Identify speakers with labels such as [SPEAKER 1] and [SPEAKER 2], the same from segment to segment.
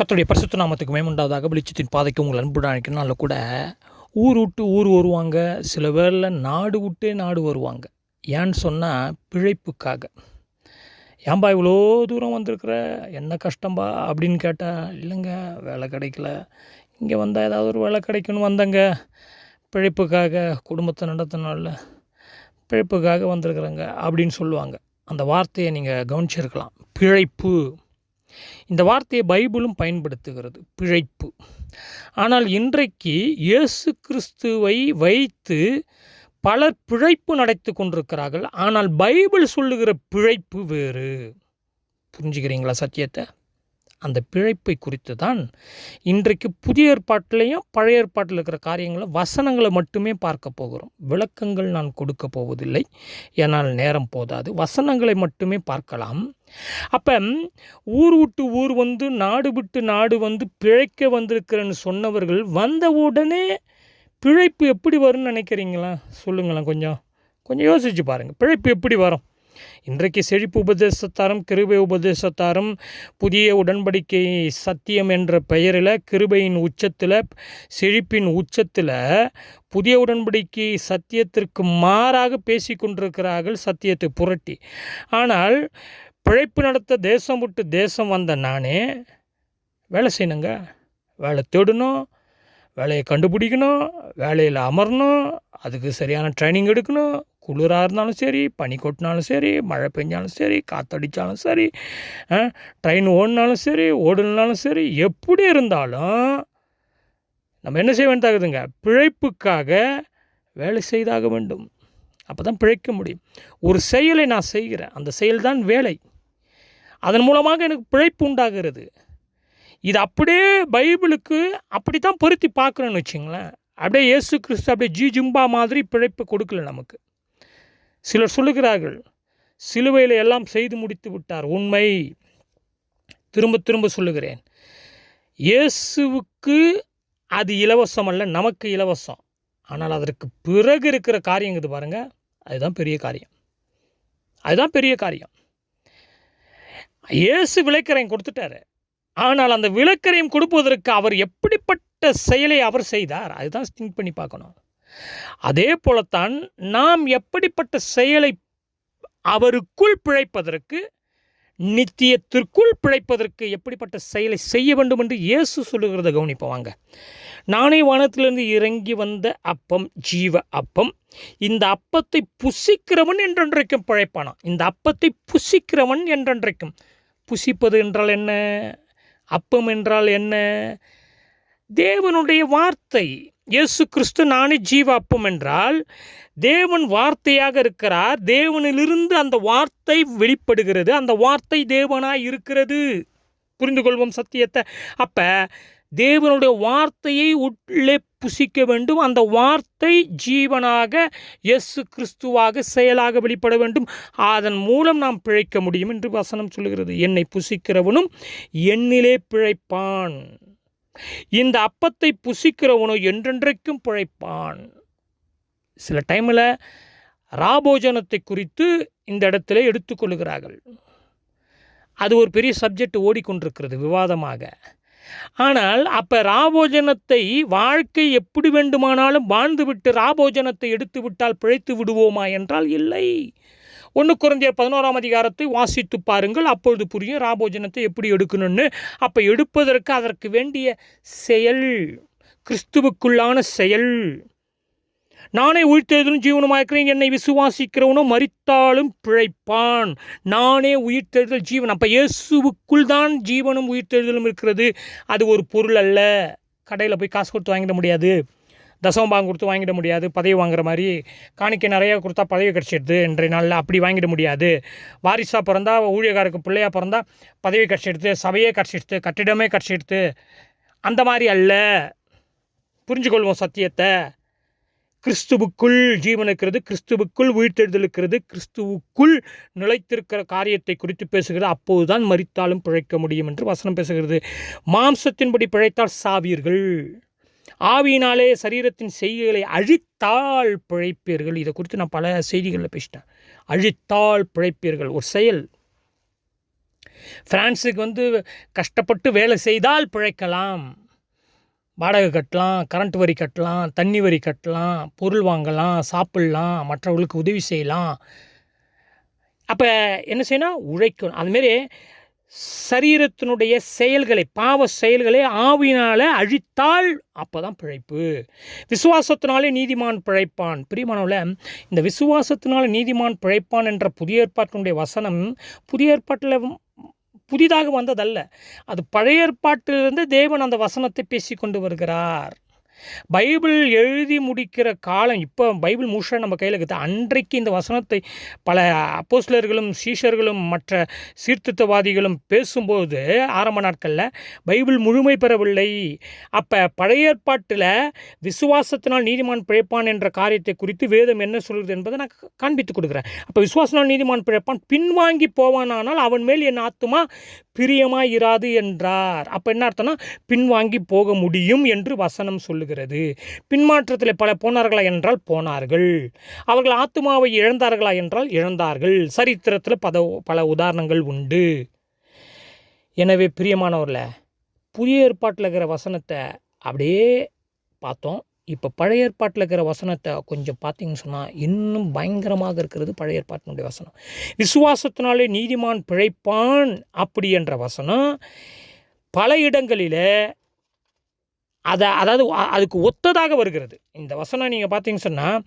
[SPEAKER 1] கத்தோடைய பரிசுத்த நாமத்துக்கு மேம்புண்டாவதாக வெளிச்சத்தின் பாதைக்கு உங்கள் அன்புடன் அழைக்கணும்னால கூட ஊர் விட்டு ஊர் வருவாங்க சில பேரில் நாடு விட்டே நாடு வருவாங்க. ஏன்னு சொன்னால் பிழைப்புக்காக. ஏன்பா இவ்வளோ தூரம் வந்திருக்கிற? என்ன கஷ்டம்பா? அப்படின்னு கேட்டால் இல்லைங்க வேலை கிடைக்கல. இங்கே வந்தால் ஏதாவது ஒரு வேலை கிடைக்கணும் வந்தேங்க. பிழைப்புக்காக குடும்பத்தை நடத்தினால பிழைப்புக்காக வந்திருக்கிறேங்க அப்படின்னு சொல்லுவாங்க. அந்த வார்த்தையை நீங்கள் கவனிச்சிருக்கலாம். பிழைப்பு. இந்த வார்த்தையை பைபிளும் பயன்படுத்துகிறது. பிழைப்பு. ஆனால் இன்றைக்கு இயேசு கிறிஸ்துவை வைத்து பலர் பிழைப்பு நடத்தி கொண்டிருக்கிறார்கள். ஆனால் பைபிள் சொல்லுகிற பிழைப்பு வேறு. புரிஞ்சுக்கிறீங்களா சத்தியத்தை? அந்த பிழைப்பை குறித்து தான் இன்றைக்கு புதிய ஏற்பாட்டிலையும் பழைய ஏற்பாட்டில் இருக்கிற காரியங்களை வசனங்களை மட்டுமே பார்க்க போகிறோம். விளக்கங்கள் நான் கொடுக்க போவதில்லை. ஏனால் நேரம் போதாது. வசனங்களை மட்டுமே பார்க்கலாம். அப்போ ஊர் விட்டு ஊர் வந்து நாடு விட்டு நாடு வந்து பிழைக்க வந்திருக்கிறேன்னு சொன்னவர்கள் வந்த உடனே பிழைப்பு எப்படி வரும்னு நினைக்கிறீங்களா? சொல்லுங்களேன் கொஞ்சம். கொஞ்சம் யோசிச்சு பாருங்கள் பிழைப்பு எப்படி வரும்? இன்றைக்கு செழிப்பு உபதேசத்தாரும் கிருபை உபதேசத்தாரும் புதிய உடன்படிக்கை சத்தியம் என்ற பெயரில் கிருபையின் உச்சத்தில் செழிப்பின் உச்சத்தில் புதிய உடன்படிக்கை சத்தியத்திற்கு மாறாக பேசி கொண்டிருக்கிறார்கள் சத்தியத்தை புரட்டி. ஆனால் பிழைப்பு நடத்த தேசம் விட்டு தேசம் வந்த நானே வேலை செய்யணுங்க. வேலை தேடணும் வேலையை கண்டுபிடிக்கணும் வேலையில் அமரணும் அதுக்கு சரியான ட்ரைனிங் எடுக்கணும் குளிராக இருந்தாலும் சரி பனி கொட்டினாலும் சரி மழை பெஞ்சாலும் சரி காற்றடித்தாலும் சரி ட்ரெயின் ஓடினாலும் சரி ஓடுனாலும் சரி எப்படி இருந்தாலும் நம்ம என்ன செய்ய வேண்டியதாகுதுங்க? பிழைப்புக்காக வேலை செய்தாக வேண்டும். அப்போ தான் பிழைக்க முடியும். ஒரு செயலை நான் செய்கிறேன். அந்த செயல்தான் வேலை. அதன் மூலமாக எனக்கு பிழைப்பு உண்டாகிறது. இது அப்படியே பைபிளுக்கு அப்படி தான் பொருத்தி பார்க்குறோன்னு வச்சுங்களேன். அப்படியே இயேசு கிறிஸ்து அப்படியே ஜி ஜிம்பா மாதிரி பிழைப்பு கொடுக்கல நமக்கு. சிலர் சொல்லுகிறார்கள் சிலுவையில் எல்லாம் செய்து முடித்து விட்டார் உண்மை. திரும்ப திரும்ப சொல்லுகிறேன். இயேசுவுக்கு அது இலவசம் அல்ல நமக்கு இலவசம். ஆனால் அதற்கு பிறகு இருக்கிற காரியங்கிறது பாருங்கள் அதுதான் பெரிய காரியம். அதுதான் பெரிய காரியம். இயேசு விளக்கரையும் கொடுத்துட்டாரு. ஆனால் அந்த விளக்கரையும் கொடுப்பதற்கு அவர் எப்படிப்பட்ட செயலை அவர் செய்தார் அதுதான் திங்க் பண்ணி பார்க்கணும். அதே போலத்தான் நாம் எப்படிப்பட்ட செயலை அவருக்குள் பிழைப்பதற்கு நித்தியத்திற்குள் பிழைப்பதற்கு எப்படிப்பட்ட செயலை செய்ய வேண்டும் என்று இயேசு சொல்லுகிறத கவனிப்பவாங்க நானே வானத்திலிருந்து இறங்கி வந்த அப்பம் ஜீவ அப்பம் இந்த அப்பத்தை புசிக்கிறவன் என்றென்றைக்கும் பிழைப்பானான். இந்த அப்பத்தை புசிக்கிறவன் என்றென்றைக்கும். புசிப்பது என்றால் என்ன? அப்பம் என்றால் என்ன? தேவனுடைய வார்த்தை இயேசு கிறிஸ்து நானே ஜீவாப்பும் என்றால் தேவன் வார்த்தையாக இருக்கிறார். தேவனிலிருந்து அந்த வார்த்தை வெளிப்படுகிறது. அந்த வார்த்தை தேவனாய் இருக்கிறது. புரிந்து கொள்வோம் சத்தியத்தை. அப்போ தேவனுடைய வார்த்தையை உள்ளே புசிக்க வேண்டும். அந்த வார்த்தை ஜீவனாக இயேசு கிறிஸ்துவாக செயலாக வெளிப்பட வேண்டும். அதன் மூலம் நாம் பிழைக்க முடியும் என்று வசனம் சொல்கிறது என்னை புசிக்கிறவனும் என்னிலே பிழைப்பான். இந்த அப்பத்தை புசிக்கிறவனோ என்றென்றைக்கும் பிழைப்பான். சில டைமில் ராபோஜனத்தை குறித்து இந்த இடத்துல எடுத்துக்கொள்கிறார்கள் அது ஒரு பெரிய சப்ஜெக்ட் ஓடிக்கொண்டிருக்கிறது விவாதமாக. ஆனால் அப்போ ராபோஜனத்தை வாழ்க்கை எப்படி வேண்டுமானாலும் வாழ்ந்துவிட்டு ராபோஜனத்தை எடுத்து விட்டால் பிழைத்து விடுவோமா என்றால் இல்லை. ஒன்று குறைந்த பதினோராம் அதிகாரத்தை வாசித்து பாருங்கள். அப்பொழுது புரியும் ராபோஜனத்தை எப்படி எடுக்கணும்னு. அப்போ எடுப்பதற்கு அதற்கு வேண்டிய செயல் கிறிஸ்துவுக்குள்ளான செயல். நானே உயிர்த்தெழுதலும் ஜீவனமாக்கிறேன் என்னை விசுவாசிக்கிறவனும் மறித்தாலும் பிழைப்பான். நானே உயிர்த்தெழுதல் ஜீவன். அப்போ இயேசுவுக்குள் தான் ஜீவனும் உயிர்த்தெழுதலும் இருக்கிறது. அது ஒரு பொருள் அல்ல. கடையில் போய் காசு கொடுத்து வாங்கிட முடியாது. தசமபாகம் கொடுத்து வாங்கிட முடியாது பதவி வாங்குற மாதிரி. காணிக்கை நிறையா கொடுத்தா பதவி கிடச்சிடுது இன்றைய நாளில் அப்படி வாங்கிட முடியாது. வாரிசாக பிறந்தா ஊழியக்காருக்கு பிள்ளையாக பிறந்தா பதவி கிடச்சிடுது சபையே கிடச்சிடுது கட்டிடமே கிடச்சிடுது. அந்த மாதிரி அல்ல. புரிஞ்சுக்கொள்வோம் சத்தியத்தை. கிறிஸ்துவுக்குள் ஜீவன் இருக்கிறது கிறிஸ்துவுக்குள் உயிர்த்தெழுதலுக்கிறது கிறிஸ்துவுக்குள் நிலைத்திருக்கிற காரியத்தை குறித்து பேசுகிறது அப்போதுதான் மறித்தாலும் பிழைக்க முடியும் என்று வசனம் பேசுகிறது. மாம்சத்தின்படி பிழைத்தால் சாவீர்கள். ஆவியினாலே சரீரத்தின் செய்திகளை அழித்தால் பிழைப்பீர்கள். இதை குறித்து நான் பல செய்திகளில் பேசிட்டேன். அழித்தால் பிழைப்பீர்கள். ஒரு செயல். ஃப்ரான்ஸுக்கு வந்து கஷ்டப்பட்டு வேலை செய்தால் பிழைக்கலாம். வாடகை கட்டலாம் கரண்ட் வரி கட்டலாம் தண்ணி வரி கட்டலாம் பொருள் வாங்கலாம் சாப்பிட்லாம் மற்றவர்களுக்கு உதவி செய்யலாம். அப்போ என்ன செய்யணும்? உழைக்கணும். அதுமாரி சரீரத்தினுடைய செயல்களை பாவ செயல்களை ஆவினால் அழித்தால் அப்போ தான் பிழைப்பு. விசுவாசத்தினாலே நீதிமான் பிழைப்பான். பிரியமானவில் இந்த விசுவாசத்தினால நீதிமான் பிழைப்பான் என்ற புதிய ஏற்பாட்டினுடைய வசனம் புதிய ஏற்பாட்டில் புதிதாக வந்ததல்ல. அது பழைய ஏற்பாட்டிலிருந்து தேவன் அந்த வசனத்தை பேசி கொண்டு வருகிறார். பைபிள் எழுதி முடிக்கிற காலம் இப்போ பைபிள் முழுசாக நம்ம கையில் இருக்குது. அன்றைக்கு இந்த வசனத்தை பல அப்போஸ்லர்களும் சீஷர்களும் மற்ற சீர்திருத்தவாதிகளும் பேசும்போது ஆரம்ப நாட்களில் பைபிள் முழுமை பெறவில்லை. அப்போ பழைய ஏற்பாட்டில் விசுவாசத்தினால் நீதிமான் பிழைப்பான் என்ற காரியத்தை குறித்து வேதம் என்ன சொல்கிறது என்பதை நான் காண்பித்து கொடுக்குறேன். அப்போ விசுவாசனால் நீதிமான் பிழைப்பான் பின்வாங்கி போவானானால் அவன் மேல் என் ஆத்துமா? பிரியமாய் இராது என்றார். அப்போ என்ன அர்த்தம்னா பின்வாங்கி போக முடியும் என்று வசனம் சொல்லுகிறது. பின்மாற்றத்தில் பல போனார்களா என்றால் போனார்கள். அவர்கள் ஆத்மாவை இழந்தார்களா என்றால் இழந்தார்கள். சரித்திரத்தில் பத பல உதாரணங்கள் உண்டு. எனவே பிரியமானவரில் புதிய ஏற்பாட்டில் இருக்கிற வசனத்தை அப்படியே பார்த்தோம். இப்போ பழைய ஏற்பாட்டில் இருக்கிற வசனத்தை கொஞ்சம் பார்த்தீங்கன்னு சொன்னால் இன்னும் பயங்கரமாக இருக்கிறது பழைய ஏற்பாட்டினுடைய வசனம். விசுவாசத்தினாலே நீதிமான் பிழைப்பான் அப்படி என்ற வசனம் பல இடங்களில் அதை அதாவது அதுக்கு ஒத்ததாக வருகிறது. இந்த வசனம் நீங்கள் பார்த்தீங்கன்னு சொன்னால்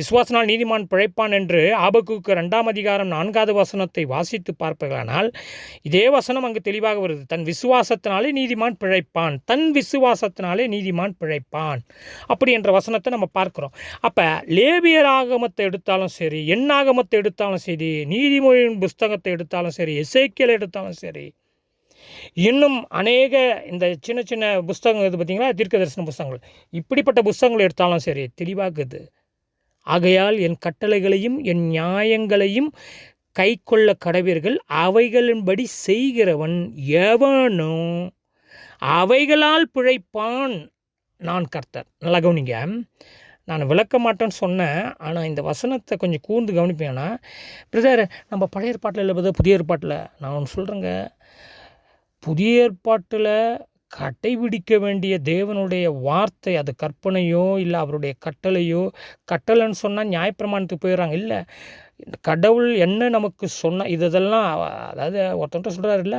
[SPEAKER 1] விசுவாசனால் நீதிமான் பிழைப்பான் என்று ஆபக்குக்கு ரெண்டாம் அதிகாரம் நான்காவது வசனத்தை வாசித்து பார்ப்பார்களானால் இதே வசனம் அங்கு தெளிவாக வருது. தன் விசுவாசத்தினாலே நீதிமான் பிழைப்பான். தன் விசுவாசத்தினாலே நீதிமான் பிழைப்பான். அப்படி என்ற வசனத்தை நம்ம பார்க்குறோம். அப்போ லேவியர் ஆகமத்தை எடுத்தாலும் சரி எண்ணாகமத்தை எடுத்தாலும் சரி நீதிமொழியின் புஸ்தகத்தை எடுத்தாலும் சரி இசைக்கியல் எடுத்தாலும் சரி இன்னும் அநேக இந்த சின்ன சின்ன புஸ்தகங்கள் இது பார்த்தீங்களா? தீர்க்க தரிசன புஸ்தகங்கள். இப்படிப்பட்ட புஸ்தகங்கள் எடுத்தாலும் சரி தெளிவாக்குது ஆகையால் என் கட்டளைகளையும் என் நியாயங்களையும் கை கொள்ள கடவீர்கள். அவைகளின்படி செய்கிறவன் எவனோ அவைகளால் பிழைப்பான் நான் கர்த்தர். நல்லா கவனிங்க. நான் விளக்க மாட்டேன்னு சொன்னேன் ஆனால் இந்த வசனத்தை கொஞ்சம் கூர்ந்து கவனிப்பேன்னா பிரதர் நம்ம பழைய ஏற்பாட்டில் இல்லை புதிய ஏற்பாட்டில். நான் ஒன்று சொல்கிறேங்க புதிய ஏற்பாட்டில் கடைபிடிக்க வேண்டிய தேவனுடைய வார்த்தை அது கற்பனையோ இல்லை அவருடைய கட்டளையோ கட்டளைன்னு சொன்னால் நியாயப்பிரமாணத்துக்கு போயிடுறாங்க. இல்லை கடவுள் என்ன நமக்கு சொன்ன இதெல்லாம் அதாவது ஒருத்தன்ட்ட சொல்கிறாருல்ல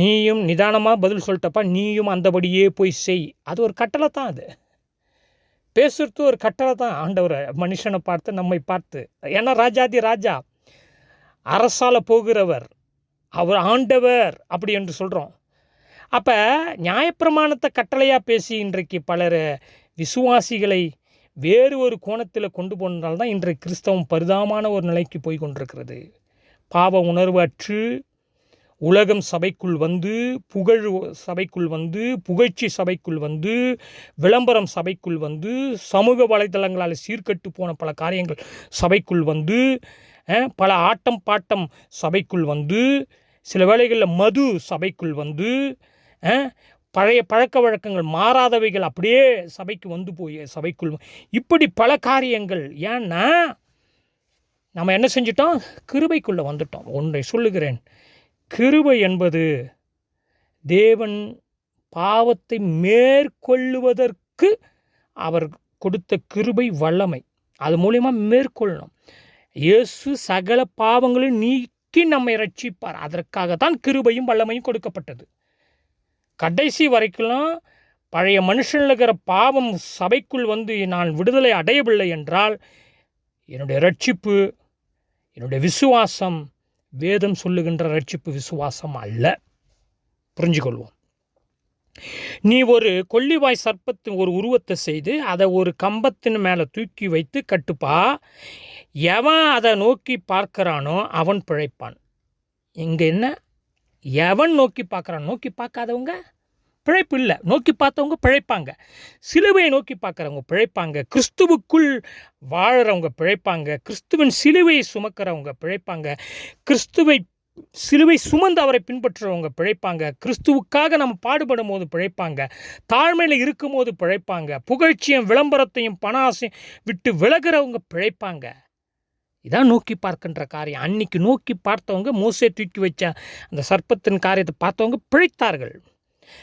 [SPEAKER 1] நீயும் நிதானமாக பதில் சொல்லிட்டப்பா நீயும் அந்தபடியே போய் செய். அது ஒரு கட்டளை தான் அது. பேசுறது ஒரு கட்டளை தான். ஆண்டவரை மனுஷனை பார்த்து நம்மை பார்த்து. ஏன்னா ராஜாதி ராஜா அரசால போகிறவர் அவர் ஆண்டவர் அப்படி என்று சொல்கிறோம் அப்போ நியாயப்பிரமாணத்தை கட்டளையாக பேசி இன்றைக்கு பலர் விசுவாசிகளை வேறு ஒரு கோணத்தில் கொண்டு போனதால் தான் இன்றைக்கு கிறிஸ்தவம் பரிதாபமான ஒரு நிலைக்கு போய் கொண்டிருக்கிறது. பாவ உணர்வு அற்று உலகம் சபைக்குள் வந்து புகழ் சபைக்குள் வந்து புகழ்ச்சி சபைக்குள் வந்து விளம்பரம் சபைக்குள் வந்து சமூக வலைதளங்களால் சீர்கட்டு போன பல காரியங்கள் சபைக்குள் வந்து பல ஆட்டம் பாட்டம் சபைக்குள் வந்து சில வேளைகளில் மது சபைக்குள் வந்து பழைய பழக்க வழக்கங்கள் மாறாதவைகள் அப்படியே சபைக்கு வந்து போய் சபைக்குள் இப்படி பல காரியங்கள். ஏன்னா நம்ம என்ன செஞ்சிட்டோம்? கிருபைக்குள்ளே வந்துட்டோம். ஒன்றை சொல்லுகிறேன். கிருபை என்பது தேவன் பாவத்தை மேற்கொள்ளுவதற்கு அவர் கொடுத்த கிருபை வல்லமை. அது மூலிமா மேற்கொள்ளணும். இயேசு சகல பாவங்களும் நீக்கி நம்மை ரட்சிப்பார் அதற்காகத்தான் கிருபையும் வல்லமையும் கொடுக்கப்பட்டது. கடைசி வரைக்கும் பழைய மனுஷனில் இருக்கிற பாவம் சபைக்குள் வந்து நான் விடுதலை அடையவில்லை என்றால் என்னுடைய ரட்சிப்பு என்னுடைய விசுவாசம் வேதம் சொல்லுகின்ற ரட்சிப்பு விசுவாசம் அல்ல. புரிஞ்சுக்கொள்வோம். நீ ஒரு கொள்ளிவாய் சர்ப்பத்தின் ஒரு உருவத்தை செய்து அதை ஒரு கம்பத்தின் மேலே தூக்கி வைத்து கட்டுப்பா. எவன் அதை நோக்கி பார்க்கிறானோ அவன் பிழைப்பான். இங்கே என்ன? எவன் நோக்கி பார்க்குறான்? நோக்கி பார்க்காதவங்க பிழைப்பு இல்லை. நோக்கி பார்த்தவங்க பிழைப்பாங்க. சிலுவையை நோக்கி பார்க்குறவங்க பிழைப்பாங்க. கிறிஸ்துவுக்குள் வாழறவங்க பிழைப்பாங்க. கிறிஸ்துவின் சிலுவையை சுமக்கிறவங்க பிழைப்பாங்க. கிறிஸ்துவை சிலுவை சுமந்து அவரை பின்பற்றுறவங்க பிழைப்பாங்க. கிறிஸ்துவுக்காக நம்ம பாடுபடும் போது பிழைப்பாங்க. தாழ்மையில் இருக்கும் போது பிழைப்பாங்க. புகழ்ச்சியும் விளம்பரத்தையும் பண ஆசையும் விட்டு விலகிறவங்க பிழைப்பாங்க. இதான் நோக்கி பார்க்கின்ற காரியம். அன்னைக்கு நோக்கி பார்த்தவங்க மோசே தூக்கி வச்ச அந்த சர்ப்பத்தின் காரியத்தை பார்த்தவங்க பிழைத்தார்கள்.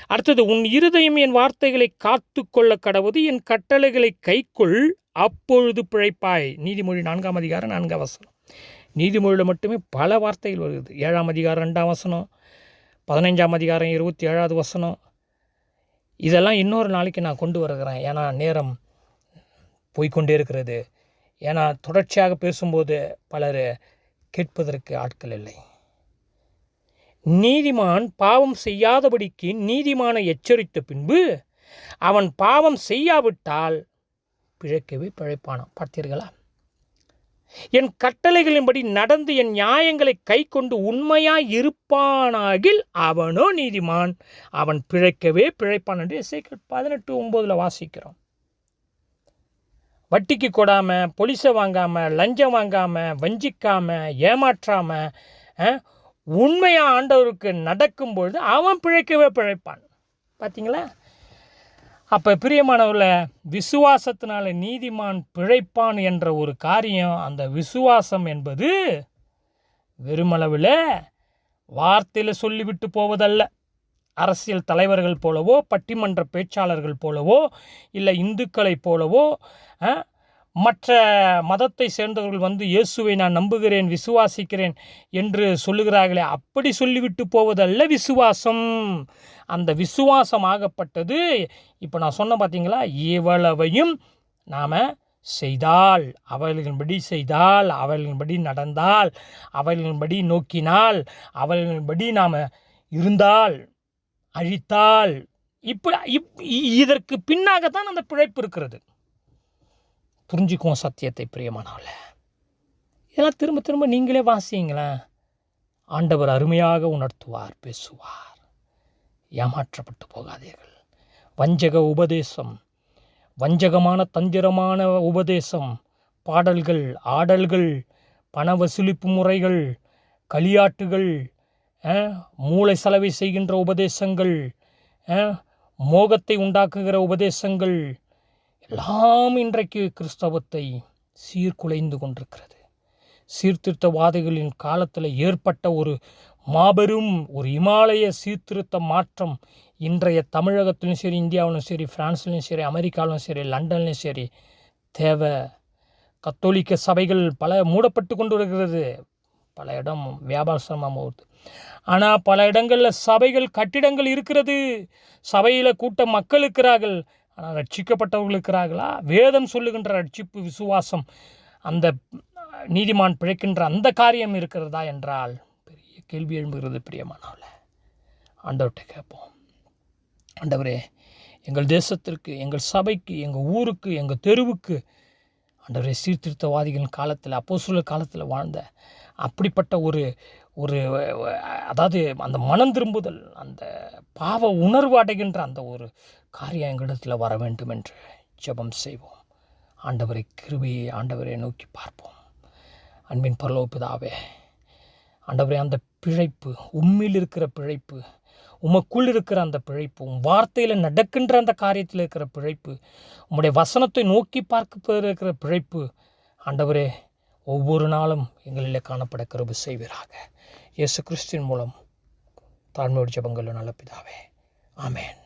[SPEAKER 1] அடுத்தது உன் இருதயம் என் வார்த்தைகளை காத்து கொள்ள கடவுது என் கட்டளைகளை கைக்குள் அப்பொழுது பிழைப்பாய். நீதிமொழி நான்காம் அதிகாரம் நான்காம் வசனம். நீதிமொழியில் மட்டுமே பல வார்த்தைகள் வருகிறது. ஏழாம் அதிகாரம் ரெண்டாம் வசனம் பதினைஞ்சாம் அதிகாரம் இருபத்தி ஏழாவது வசனம். இதெல்லாம் இன்னொரு நாளைக்கு நான் கொண்டு வருகிறேன். ஏன்னா நேரம் போய்கொண்டே இருக்கிறது. ஏன்னா தொடர்ச்சியாக பேசும்போது பலர் கேட்பதற்கு ஆட்கள் இல்லை. நீதிமான் பாவம் செய்யாதபடிக்கு நீதிமானை எச்சரித்த பின்பு அவன் பாவம் செய்யாவிட்டால் பிழைக்கவே பிழைப்பானான் பார்த்தீர்களா? என் கட்டளைகளின்படி நடந்து என் நியாயங்களை கை கொண்டு உண்மையாய் இருப்பானாகில் அவனோ நீதிமான். அவன் பிழைக்கவே பிழைப்பான் என்று இசைக்கள் பதினெட்டு ஒம்போதில் வாசிக்கிறோம். வட்டிக்கு கொடாமல் பொலிசை வாங்காமல் லஞ்சம் வாங்காமல் வஞ்சிக்காமல் ஏமாற்றாம உண்மையாக ஆண்டவருக்கு நடக்கும்பொழுது அவன் பிழைக்கவே பிழைப்பான். பார்த்தீங்களா அப்போ பிரியமானவர்கள விசுவாசத்தினால நீதிமான் பிழைப்பான் என்ற ஒரு காரியம் அந்த விசுவாசம் என்பது வெறுமளவில் வார்த்தையில் சொல்லிவிட்டு போவதல்ல. அரசியல் தலைவர்கள் போலவோ பட்டிமன்ற பேச்சாளர்கள் போலவோ இல்லை இந்துக்களைப் போலவோ மற்ற மதத்தை சேர்ந்தவர்கள் வந்து இயேசுவை நான் நம்புகிறேன் விசுவாசிக்கிறேன் என்று சொல்லுகிறார்களே அப்படி சொல்லிவிட்டு போவதல்ல விசுவாசம். அந்த விசுவாசம் ஆகப்பட்டது. இப்போ நான் சொன்ன பார்த்தீங்களா இவ்வளவையும் நாம் செய்தால் அவர்களின்படி செய்தால் அவர்களின்படி நடந்தால் அவர்களின்படி நோக்கினால் அவர்களின்படி நாம் இருந்தால் அழித்தால். இப்படி இப் இதற்கு பின்னாகத்தான் அந்த பிழைப்பு இருக்கிறது. புரிஞ்சுக்குவோம் சத்தியத்தை பிரியமானவள இதெல்லாம் திரும்ப திரும்ப நீங்களே வாசிங்களேன். ஆண்டவர் அருமையாக உணர்த்துவார் பேசுவார். ஏமாற்றப்பட்டு போகாதீர்கள். வஞ்சக உபதேசம் வஞ்சகமான தந்திரமான உபதேசம் பாடல்கள் ஆடல்கள் பண வசூலிப்பு முறைகள் களியாட்டுகள் மூளை செலவை செய்கின்ற உபதேசங்கள் மோகத்தை உண்டாக்குகிற உபதேசங்கள் எல்லாம் இன்றைக்கு கிறிஸ்தவத்தை சீர்குலைந்து கொண்டிருக்கிறது. சீர்திருத்தவாதிகளின் காலத்தில் ஏற்பட்ட ஒரு மாபெரும் ஒரு இமாலய சீர்திருத்த மாற்றம் இன்றைய தமிழகத்திலும் சரி இந்தியாவிலும் சரி பிரான்ஸ்லையும் சரி அமெரிக்காவிலும் சரி லண்டன்லையும் சரி தேவை கத்தோலிக்க சபைகள் பல மூடப்பட்டு கொண்டு வருகிறது பல இடம் வியாபாரமாக போகுது ஆனால் பல இடங்களில் சபைகள் கட்டிடங்கள் இருக்கிறது. சபையில் கூட்ட மக்கள் இருக்கிறார்கள். ஆனால் ரட்சிக்கப்பட்டவர்கள் இருக்கிறார்களா வேதம் சொல்லுகின்ற ரட்சிப்பு விசுவாசம் அந்த நீதிமான் பிழைக்கின்ற அந்த காரியம் இருக்கிறதா என்றால் பெரிய கேள்வி எழும்புகிறது பிரியமானவள ஆண்டவர்கிட்ட கேட்போம். ஆண்டவரே எங்கள் தேசத்திற்கு எங்கள் சபைக்கு எங்கள் ஊருக்கு எங்கள் தெருவுக்கு ஆண்டவரே சீர்திருத்தவாதிகளின் காலத்தில் அப்போஸ்தலர் காலத்தில் வாழ்ந்த அப்படிப்பட்ட ஒரு ஒரு அதாவது அந்த மனம் திரும்புதல் அந்த பாவ உணர்வு அடைகின்ற அந்த ஒரு காரியம் எங்களிடத்தில் வர வேண்டும் என்று ஜெபம் செய்வோம். ஆண்டவரை கிருபியை ஆண்டவரை நோக்கி பார்ப்போம். அன்பின் பரலோப்பிதாவே ஆண்டவரே அந்த பிழைப்பு உம்மில் இருக்கிற பிழைப்பு உமக்குள் இருக்கிற அந்த பிழைப்பு உம் வார்த்தையில் நடக்கின்ற அந்த காரியத்தில் இருக்கிற பிழைப்பு உம்முடைய வசனத்தை நோக்கி பார்க்க இருக்கிற பிழைப்பு ஆண்டவரே ஒவ்வொரு நாளும் எங்களிலே காணப்பட கருபு செய்வீராக. இயேசு கிறிஸ்துவின் மூலம் தாழ்மையோடு ஜபங்களும் நல்ல பிதாவே. ஆமேன்.